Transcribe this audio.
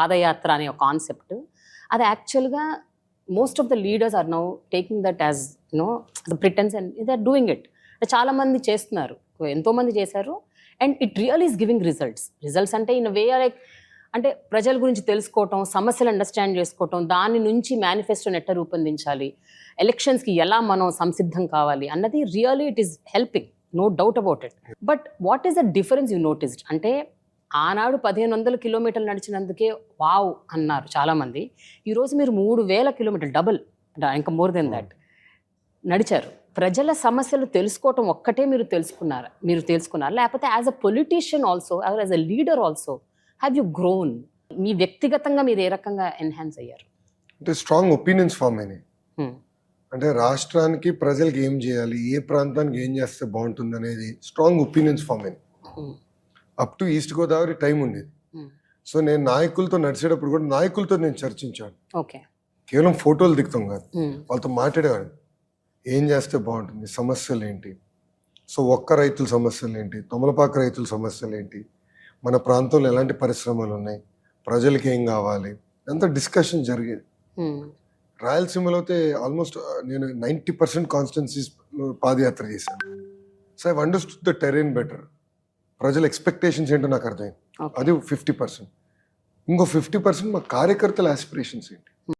పాదయాత్ర అనే ఒక కాన్సెప్ట్. అది యాక్చువల్గా most of the leaders are now taking that as no the Britons and they are doing it చాలామంది చేస్తున్నారు. ఎంతోమంది చేశారు. And it real is giving results results అంటే ఇన్ వే లైక్ అంటే ప్రజల గురించి తెలుసుకోవటం సమస్యలు అండర్స్టాండ్ చేసుకోవటం దాని నుంచి మేనిఫెస్టోని ఎట్లా రూపొందించాలి? ఎలక్షన్స్కి ఎలా మనం సంసిద్ధం కావాలి? అన్నది really it is helping no doubt about it but what is the difference you noticed అంటే ఆనాడు పదిహేను వందల కిలోమీటర్లు నడిచినందుకే వావ్ అన్నారు చాలామంది. ఈరోజు మీరు మూడు వేల కిలోమీటర్లు డబుల్ ఇంకా మోర్ దెన్ దాట్. నడిచారు. ప్రజల సమస్యలు తెలుసుకోవటం ఒక్కటే మీరు తెలుసుకున్నారు మీరు తెలుసుకున్నారు? లేకపోతే as a politician also as a leader also have you grown? మీ వ్యక్తిగతంగా మీరు ఏ రకంగా ఎన్హాన్స్ అయ్యారు? అంటే స్ట్రాంగ్ ఒపీనియన్స్ ఫామ్ అయినాయి. అంటే రాష్ట్రానికి ప్రజలకి ఏం చేయాలి ఏ ప్రాంతానికి ఏం చేస్తే బాగుంటుంది అనేది స్ట్రాంగ్ ఒపీనియన్స్ ఫామ్ అయినాయి. Up to East Godavari time ఉండేది Hmm. సో నేను నాయకులతో నడిచేటప్పుడు కూడా నాయకులతో నేను చర్చించాను. కేవలం ఫోటోలు దిగుతాం కాదు. Hmm. వాళ్ళతో మాట్లాడేవాడిని ఏం చేస్తే బాగుంటుంది? సమస్యలు ఏంటి? సో ఒక్క రైతుల సమస్యలు ఏంటి? తొమలపాక రైతుల సమస్యలు ఏంటి? మన ప్రాంతంలో ఎలాంటి పరిశ్రమలు ఉన్నాయి? ప్రజలకి ఏం కావాలి? అంత డిస్కషన్ జరిగేది. Hmm. రాయలసీమలో అయితే ఆల్మోస్ట్ నేను నైంటీ పర్సెంట్ కాన్స్టెన్సీస్ పాదయాత్ర చేశాను. So I understood the terrain better. ప్రజల ఎక్స్పెక్టేషన్స్ ఏంటో నాకు అర్థమైంది. అది ఫిఫ్టీ పర్సెంట్ ఇంకో ఫిఫ్టీ పర్సెంట్ మా కార్యకర్తల ఆస్పిరేషన్స్ ఏంటి?